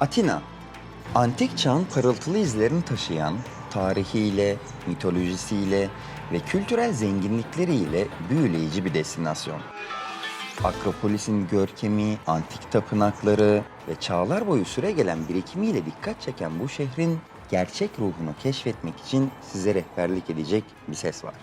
Atina, antik çağın parıltılı izlerini taşıyan, tarihiyle, mitolojisiyle ve kültürel zenginlikleriyle büyüleyici bir destinasyon. Akropolis'in görkemi, antik tapınakları ve çağlar boyu süregelen birikimiyle dikkat çeken bu şehrin gerçek ruhunu keşfetmek için size rehberlik edecek bir ses var.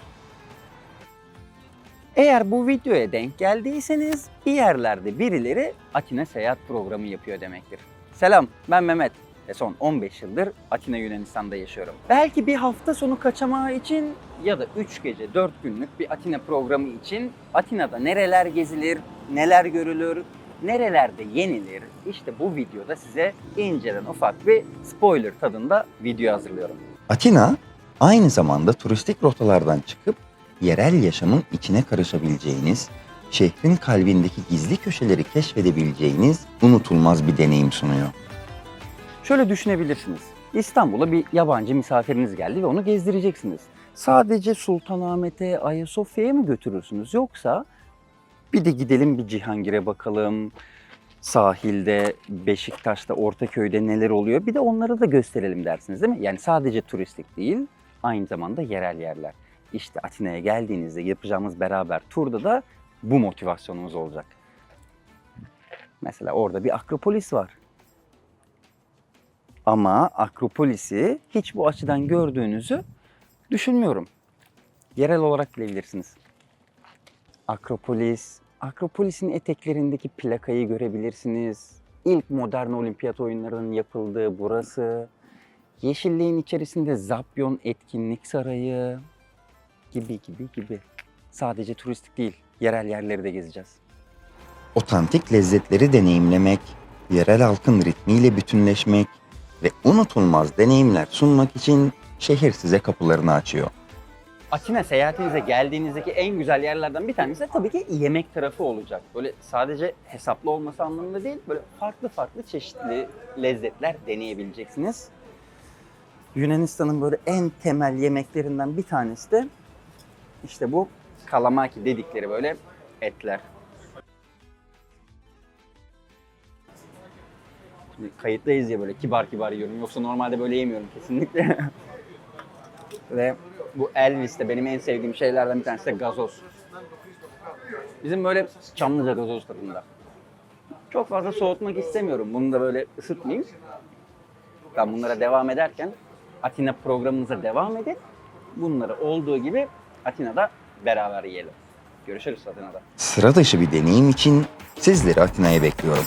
Eğer bu videoya denk geldiyseniz bir yerlerde birileri Atina seyahat programı yapıyor demektir. Selam ben Mehmet ve son 15 yıldır Atina Yunanistan'da yaşıyorum. Belki bir hafta sonu kaçamağı için ya da 3 gece 4 günlük bir Atina programı için Atina'da nereler gezilir, neler görülür, nerelerde yenilir işte bu videoda size inceden ufak bir spoiler tadında video hazırlıyorum. Atina aynı zamanda turistik rotalardan çıkıp yerel yaşamın içine karışabileceğiniz, şehrin kalbindeki gizli köşeleri keşfedebileceğiniz unutulmaz bir deneyim sunuyor. Şöyle düşünebilirsiniz. İstanbul'a bir yabancı misafiriniz geldi ve onu gezdireceksiniz. Sadece Sultanahmet'e, Ayasofya'ya mı götürürsünüz yoksa bir de gidelim bir Cihangir'e bakalım. Sahilde, Beşiktaş'ta, Ortaköy'de neler oluyor bir de onları da gösterelim dersiniz değil mi? Yani sadece turistik değil, aynı zamanda yerel yerler. İşte Atina'ya geldiğinizde yapacağımız beraber turda da bu motivasyonumuz olacak. Mesela orada bir Akropolis var. Ama Akropolis'i hiç bu açıdan gördüğünüzü düşünmüyorum. Yerel olarak bilebilirsiniz. Akropolis, Akropolis'in eteklerindeki plakayı görebilirsiniz. İlk modern olimpiyat oyunlarının yapıldığı burası. Yeşilliğin içerisinde Zapyon Etkinlik Sarayı gibi gibi gibi. Sadece turistik değil, yerel yerleri de gezeceğiz. Otantik lezzetleri deneyimlemek, yerel halkın ritmiyle bütünleşmek ve unutulmaz deneyimler sunmak için şehir size kapılarını açıyor. Atina seyahatinize geldiğinizdeki en güzel yerlerden bir tanesi tabii ki yemek tarafı olacak. Böyle sadece hesaplı olması anlamında değil, böyle farklı farklı çeşitli lezzetler deneyebileceksiniz. Yunanistan'ın böyle en temel yemeklerinden bir tanesi de işte bu kalamaki dedikleri böyle etler. Şimdi kayıttayız ya böyle kibar kibar yiyorum. Yoksa normalde böyle yemiyorum kesinlikle. Ve bu Elvis'te benim en sevdiğim şeylerden bir tanesi de gazoz. Bizim böyle Çamlıca gazoz tadında. Çok fazla soğutmak istemiyorum. Bunu da böyle ısıtmayayım. Ben bunlara devam ederken Atina programımıza devam edip bunları olduğu gibi Atina'da beraber yiyelim. Görüşürüz Atina'da. Sıra dışı bir deneyim için sizleri Atina'ya bekliyorum.